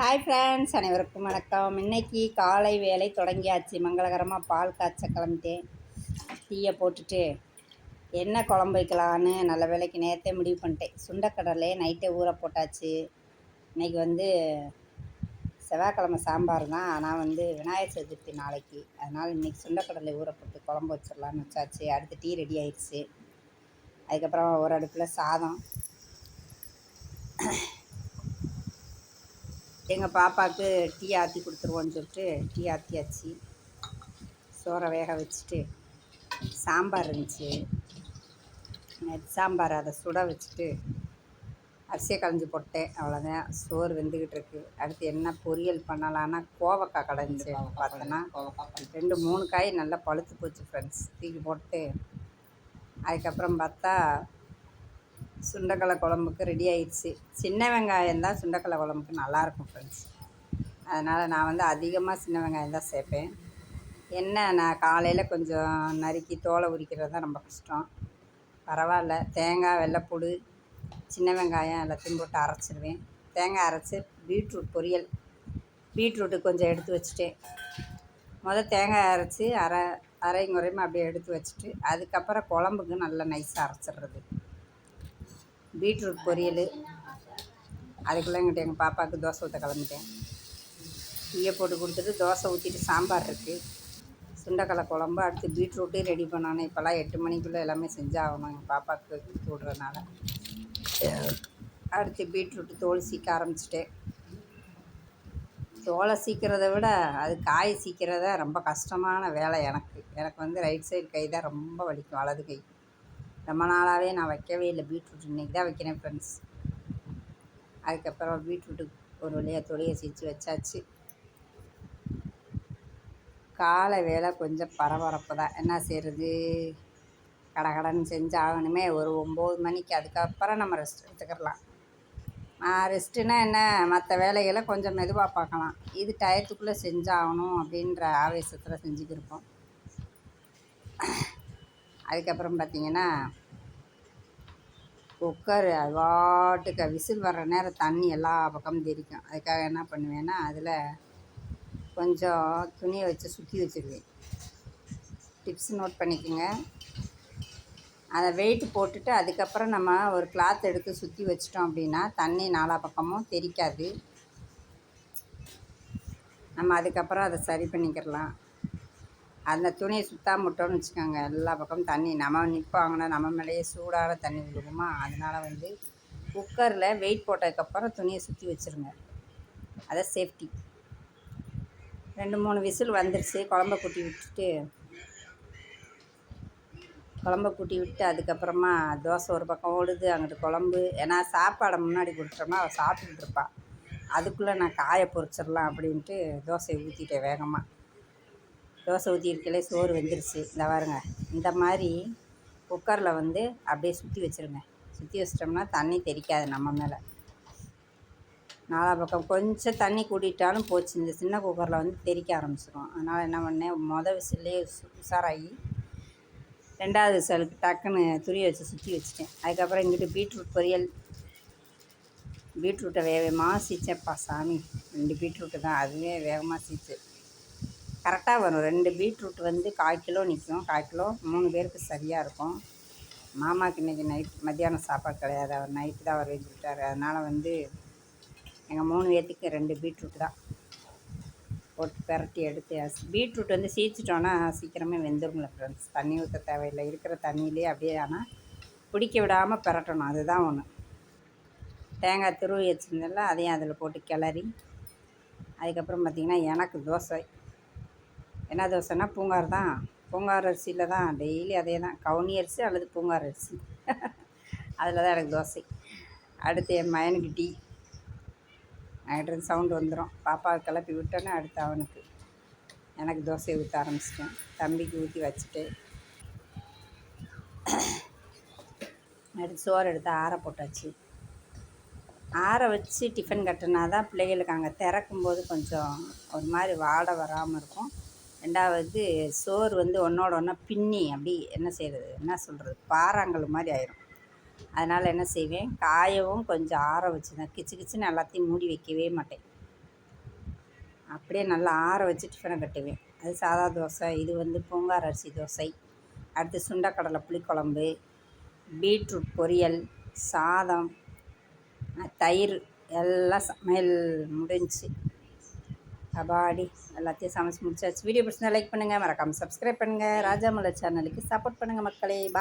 Hi friends அனைவருக்கும் வணக்கம். இன்னைக்கு காலை வேலை தொடங்கியாச்சு. மங்களகரமாக பால் காய்ச்ச கிளம்பிட்டேன். டீயை போட்டுட்டு என்ன குழம்பு வைக்கலான்னு நல்ல வேலைக்கு நேரத்தே முடிவு பண்ணிட்டேன். சுண்டக்கடலை நைட்டே ஊற போட்டாச்சு. இன்றைக்கி வந்து செவ்வாய்க்கிழமை சாம்பார் தான். ஆனால் வந்து விநாயகர் சதுர்த்தி நாளைக்கு. அதனால் இன்றைக்கி சுண்டக்கடலை ஊற போட்டு குழம்பு வச்சிடலான்னு வச்சாச்சு. அடுத்து டீ ரெடி ஆயிடுச்சு. அதுக்கப்புறம் ஒரு அடுப்பில் சாதம். எங்கள் பாப்பாவுக்கு டீ ஆற்றி கொடுத்துருவோன்னு சொல்லிட்டு டீ ஆற்றியாச்சு சோறை வேக வச்சுட்டு சாம்பார் இருந்துச்சு. சாம்பார் அதை சுட வச்சுட்டு அரிசியை களைஞ்சி போட்டேன். அவ்வளோதான் சோறு வெந்துக்கிட்டு இருக்கு. அடுத்து என்ன பொரியல் பண்ணலான்னா கோவக்காய் கடைஞ்சி பார்த்தோன்னா ரெண்டு மூணு காய் நல்லா பழுத்து போச்சு ஃப்ரெண்ட்ஸ் தூக்கி போட்டு. அதுக்கப்புறம் பார்த்தா சுண்டக்கடலை குழம்புக்கு ரெடி ஆயிடுச்சு. சின்ன வெங்காயம் தான் சுண்டக்கடலை குழம்புக்கு நல்லாயிருக்கும் ஃப்ரெண்ட்ஸ் அதனால் நான் வந்து அதிகமாக சின்ன வெங்காயம் தான் சேர்ப்பேன். என்ன நான் காலையில் கொஞ்சம் நறுக்கி தோலை உரிக்கிறது தான் ரொம்ப கஷ்டம். பரவாயில்ல. தேங்காய் வெள்ளைப்பூடு சின்ன வெங்காயம் எல்லாத்தையும் போட்டு அரைச்சிடுவேன் தேங்காய் அரைச்சி பீட்ரூட் பொரியல். பீட்ரூட்டு கொஞ்சம் எடுத்து வச்சுட்டேன். முதல் தேங்காய் அரைச்சி அரை அரையும் குறையுமா அப்படியே எடுத்து வச்சுட்டு அதுக்கப்புறம் குழம்புக்கு நல்லா நைஸாக அரைச்சிடுறது. பீட்ரூட் பொரியல். அதுக்குள்ளே எங்கிட்ட எங்கள் பாப்பாவுக்கு தோசை ஊற்ற கிளம்பிட்டேன். டீயை போட்டு கொடுத்துட்டு தோசை ஊற்றிட்டு சாம்பார் இருக்குது சுண்டக்கடலை குழம்பு அடுத்து பீட்ரூட்டே ரெடி பண்ணானே. இப்போல்லாம் எட்டு மணிக்குள்ளே எல்லாமே செஞ்சாகணும் எங்கள் பாப்பாவுக்கு கொடுத்து விட்றதுனால. அடுத்து பீட்ரூட்டு தோல் சீக்க ஆரம்பிச்சிட்டேன். தோலை சீக்கிறத விட அது காய் சீக்கிறத ரொம்ப கஷ்டமான வேலை எனக்கு. எனக்கு வந்து ரைட் சைடு கை தான் ரொம்ப வலிக்கும் வலது கை. ரொம்ப நாளாகவே நான் வைக்கவே இல்லை. பீட்ரூட் இன்றைக்கி தான் வைக்கிறேன் ஃப்ரெண்ட்ஸ் அதுக்கப்புறம் பீட்ரூட்டு ஒரு வழியாக தொழிலை செஞ்சு வச்சாச்சு. காலை வேலை கொஞ்சம் பரபரப்பு தான். என்ன செய்கிறது கடகடன்னு கடன் செஞ்சு ஆகணுமே. ஒரு ஒம்பது மணிக்கு அதுக்கப்புறம் நம்ம ரெஸ்ட் எடுத்துக்கிடலாம் நான் ரெஸ்ட்டுனா என்ன? மற்ற வேலைகளை கொஞ்சம் மெதுவாக பார்க்கலாம். இது டயத்துக்குள்ளே செஞ்சாகணும் அப்படின்ற ஆவேசத்தில் செஞ்சுக்கிருப்போம். அதுக்கப்புறம் பார்த்திங்கன்னா குக்கர் அது வாட்டுக்கு விசில் வர்ற நேரம் தண்ணி எல்லா பக்கமும் தெரிக்கும் அதுக்காக என்ன பண்ணுவேன்னா அதில் கொஞ்சம் துணியை வச்சு சுற்றி வச்சுருவேன். டிப்ஸ் நோட் பண்ணிக்கோங்க. அதை வெயிட் போட்டுட்டு அதுக்கப்புறம் நம்ம ஒரு கிளாத் எடுத்து சுற்றி வச்சிட்டோம் அப்படின்னா தண்ணி நாலா பக்கமும் தெரிக்காது. நம்ம அதுக்கப்புறம் அதை சரி பண்ணிக்கிறலாம். அந்த துணியை சுத்தாமல் விட்டோம்னு வச்சுக்கோங்க. எல்லா பக்கமும் தண்ணி. நம்ம நிற்பாங்கன்னா நம்ம மேலேயே சூடான தண்ணி விழுகுமா? அதனால் வந்து குக்கரில் வெயிட் போட்டதுக்கப்புறம் துணியை சுற்றி வச்சுருங்க. அதை சேஃப்டி ரெண்டு மூணு விசில் வந்துருச்சு. குழம்ப கூட்டி விட்டுட்டு குழம்ப கூட்டி விட்டு அதுக்கப்புறமா தோசை ஒரு பக்கம் ஓடுது. அங்கிட்டு குழம்பு. ஏன்னா சாப்பாடை முன்னாடி கொடுத்துட்டோம்னா அவள் சாப்பிட்டுட்டு இருப்பாள் அதுக்குள்ளே நான் காய பொறிச்சிடலாம் அப்படின்ட்டு தோசையை ஊற்றிட்டேன் வேகமாக தோசை ஊற்றி சோறு வெந்துருச்சு. இந்த பாருங்க. இந்த மாதிரி குக்கரில் வந்து அப்படியே சுற்றி வச்சுருங்க. சுற்றி வச்சிட்டோம்னா தண்ணி தெரிக்காது நம்ம மேலே. நாலா பக்கம் கொஞ்சம் தண்ணி கூட்டிட்டாலும் போச்சு. இந்த சின்ன குக்கரில் வந்து தெறிக்க ஆரம்பிச்சிடும் அதனால் என்ன பண்ணேன்? மொதல் விசிலே உஷாராகி ரெண்டாவது விசலுக்கு டக்குன்னு துணி வச்சு சுற்றி வச்சுட்டேன். அதுக்கப்புறம் இங்கிட்டு பீட்ரூட் பொரியல். பீட்ரூட்டை வேகமாக சீச்சேன்ப்பா சாமி. ரெண்டு பீட்ரூட்டு தான். அதுவே வேகமாக சீச்சு. கரெக்டாக வரும். ரெண்டு பீட்ரூட் வந்து கால் கிலோ நிற்கும் கால் கிலோ மூணு பேருக்கு சரியாக இருக்கும். மாமாவுக்கு இன்றைக்கி நைட் மத்தியானம் சாப்பாடு கிடையாது. அவர் நைட்டு தான் அவர் வச்சுக்கிட்டார் அதனால் வந்து எங்கள் மூணு பேர்த்துக்கு ரெண்டு பீட்ரூட் தான் போட்டு பெரட்டி எடுத்து பீட்ரூட் வந்து சீச்சிட்டோன்னா சீக்கிரமே வெந்துருங்கள ஃப்ரெண்ட்ஸ் தண்ணி ஊற்ற தேவையில்லை. இருக்கிற தண்ணியிலே அப்படியே ஆனால் பிடிக்க விடாமல் பெரட்டணும். அதுதான் ஒன்று தேங்காய் துருவி வச்சுருந்தல அதையும் அதில் போட்டு கிளறி அதுக்கப்புறம் பார்த்திங்கன்னா எனக்கு தோசை. என்ன தோசைன்னா பூங்கார் தான். பூங்கார் அரிசியில் தான் டெய்லி அதே தான். கவுனி அரிசி அல்லது பூங்கார் அரிசி. அதில் தான் எனக்கு தோசை. அடுத்து என் மயனுக்கு டீ. நைட்ரன் சவுண்டு வந்துடும் பாப்பாவை கிளப்பி விட்டோன்னே அடுத்து அவனுக்கு. எனக்கு தோசை ஊற்ற ஆரம்பிச்சிட்டேன். தம்பிக்கு ஊற்றி வச்சுட்டு. அடுத்து சோறு எடுத்து ஆற போட்டாச்சு. ஆற வச்சு டிஃபன் கட்டினா தான் பிள்ளைகளுக்கு அங்கே திறக்கும்போது கொஞ்சம் ஒரு மாதிரி வாடை வராமல் இருக்கும். ரெண்டாவது சோறு வந்து ஒன்றோட ஒன்றா பின்னி அப்படி என்ன செய்கிறது என்ன சொல்கிறது பாறாங்கல் மாதிரி ஆயிரும். அதனால் என்ன செய்வேன்? காயவும் கொஞ்சம் ஆற வச்சு தான் கிச்சு கிச்சுன்னு எல்லாத்தையும் மூடி வைக்கவே மாட்டேன். அப்படியே நல்லா ஆற வச்சு டிஃபனை கட்டுவேன். அது சாதா தோசை இது வந்து பூங்கார் அரிசி தோசை அடுத்து சுண்டக்கடலை புளிக்குழம்பு பீட்ரூட் பொரியல் சாதம் தயிர் எல்லாம் சமையல் முடிஞ்சு அபாடி எல்லாத்தையும் சமைச்சு முடிச்சாச்சு. வீடியோ பிடிச்சிருந்தா லைக் பண்ணுங்கள் மறக்காமல் சப்ஸ்கிரைப் பண்ணுங்கள் ராஜாமலை சேனலுக்கு சப்போர்ட் பண்ணுங்கள் மக்களே. பா